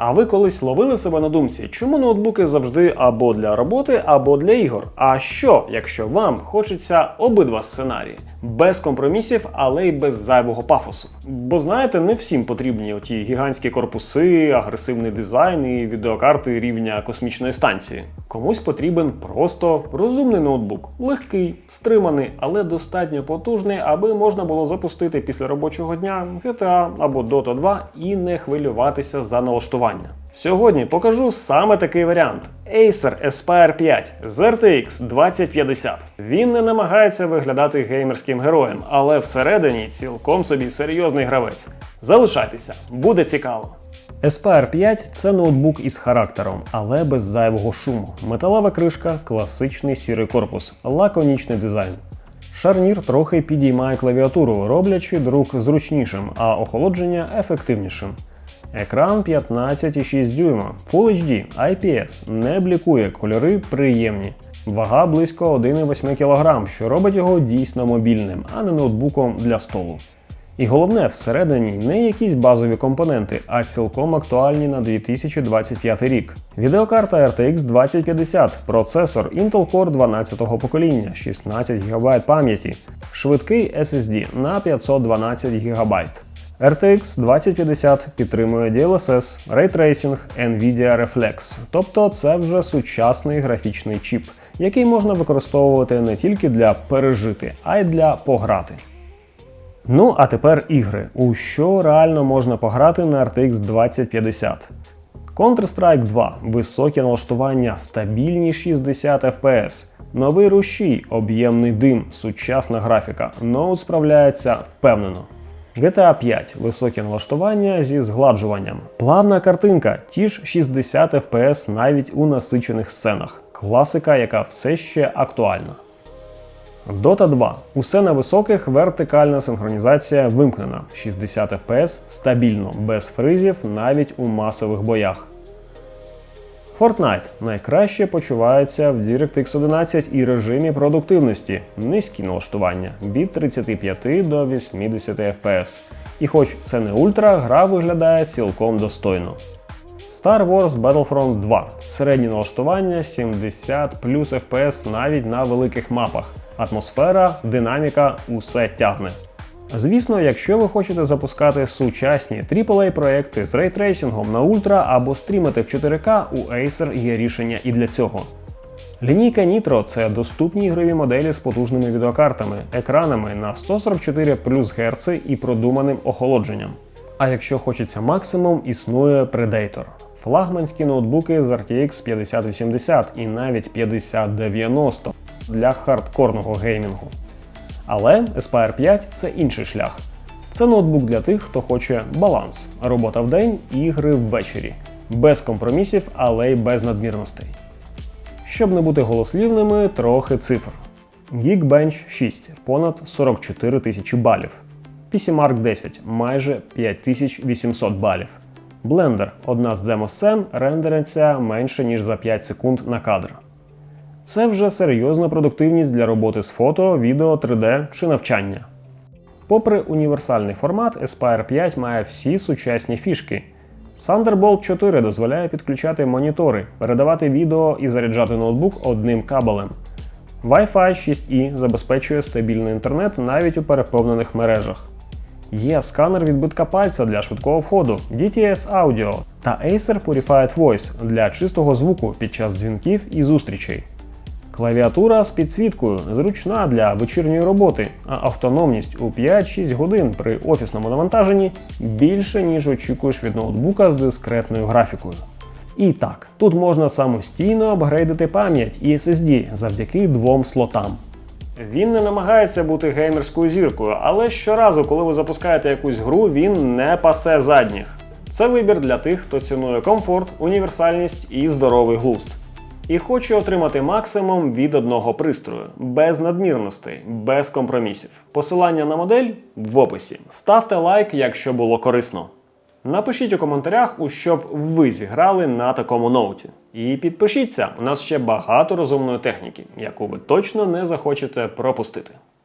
А ви колись ловили себе на думці, чому ноутбуки завжди або для роботи, або для ігор? А що, якщо вам хочеться обидва сценарії? Без компромісів, але й без зайвого пафосу. Бо знаєте, не всім потрібні оті гігантські корпуси, агресивний дизайн і відеокарти рівня космічної станції. Комусь потрібен просто розумний ноутбук, легкий, стриманий, але достатньо потужний, аби можна було запустити після робочого дня GTA або Dota 2 і не хвилюватися за налаштування. Сьогодні покажу саме такий варіант: Acer Aspire 5 з RTX 2050. Він не намагається виглядати геймерським героєм, але всередині цілком собі серйозний гравець. Залишайтеся, буде цікаво. Aspire 5 це ноутбук із характером, але без зайвого шуму. Металева кришка, класичний сірий корпус, лаконічний дизайн. Шарнір трохи підіймає клавіатуру, роблячи друк зручнішим, а охолодження ефективнішим. Екран 15,6 дюйма, Full HD, IPS, не блікує, кольори приємні. Вага близько 1,8 кг, що робить його дійсно мобільним, а не ноутбуком для столу. І головне, всередині не якісь базові компоненти, а цілком актуальні на 2025 рік. Відеокарта RTX 2050, процесор Intel Core 12-го покоління, 16 ГБ пам'яті, швидкий SSD на 512 ГБ. RTX 2050 підтримує DLSS, Ray Tracing, Nvidia Reflex, тобто це вже сучасний графічний чіп, який можна використовувати не тільки для пережити, а й для пограти. Ну, а тепер ігри. У що реально можна пограти на RTX 2050? Counter-Strike 2, високі налаштування, стабільні 60 FPS, новий рушій, об'ємний дим, сучасна графіка. Ноут справляється впевнено. GTA 5 високі налаштування зі згладжуванням. Плавна картинка, ті ж 60 FPS навіть у насичених сценах. Класика, яка все ще актуальна. Dota 2. Усе на високих, вертикальна синхронізація вимкнена. 60 FPS стабільно, без фризів навіть у масових боях. Fortnite найкраще почувається в DirectX 11 і режимі продуктивності, низькі налаштування від 35 до 80 FPS. І хоч це не ультра, гра виглядає цілком достойно. Star Wars Battlefront 2. Середні налаштування 70 плюс FPS навіть на великих мапах. Атмосфера, динаміка, усе тягне. Звісно, якщо ви хочете запускати сучасні aaa проекти з рейтрейсингом на ультра або стрімити в 4К, у Acer є рішення і для цього. Лінійка Nitro – це доступні ігрові моделі з потужними відеокартами, екранами на 144 плюс Гц і продуманим охолодженням. А якщо хочеться максимум, існує Predator. Флагманські ноутбуки з RTX 5080 і навіть 5090 для хардкорного геймінгу. Але Aspire 5 це інший шлях. Це ноутбук для тих, хто хоче баланс, робота в день, ігри ввечері, без компромісів, але й без надмірностей. Щоб не бути голослівними, трохи цифр. Geekbench 6 понад 44 тисячі балів. PCMark 10 майже 5800 балів. Blender одна з демосцен рендериться менше ніж за 5 секунд на кадр. Це вже серйозна продуктивність для роботи з фото, відео, 3D чи навчання. Попри універсальний формат, Aspire 5 має всі сучасні фішки. Thunderbolt 4 дозволяє підключати монітори, передавати відео і заряджати ноутбук одним кабелем. Wi-Fi 6E забезпечує стабільний інтернет навіть у переповнених мережах. Є сканер відбитка пальця для швидкого входу, DTS Audio та Acer Purified Voice для чистого звуку під час дзвінків і зустрічей. Клавіатура з підсвіткою зручна для вечірньої роботи, а автономність у 5-6 годин при офісному навантаженні більше, ніж очікуєш від ноутбука з дискретною графікою. І так, тут можна самостійно апгрейдити пам'ять і SSD завдяки двом слотам. Він не намагається бути геймерською зіркою, але щоразу, коли ви запускаєте якусь гру, він не пасе задніх. Це вибір для тих, хто цінує комфорт, універсальність і здоровий глузд. І хоче отримати максимум від одного пристрою, без надмірностей, без компромісів. Посилання на модель в описі. Ставте лайк, якщо було корисно. Напишіть у коментарях, у що б ви зіграли на такому ноуті. І підпишіться, у нас ще багато розумної техніки, яку ви точно не захочете пропустити.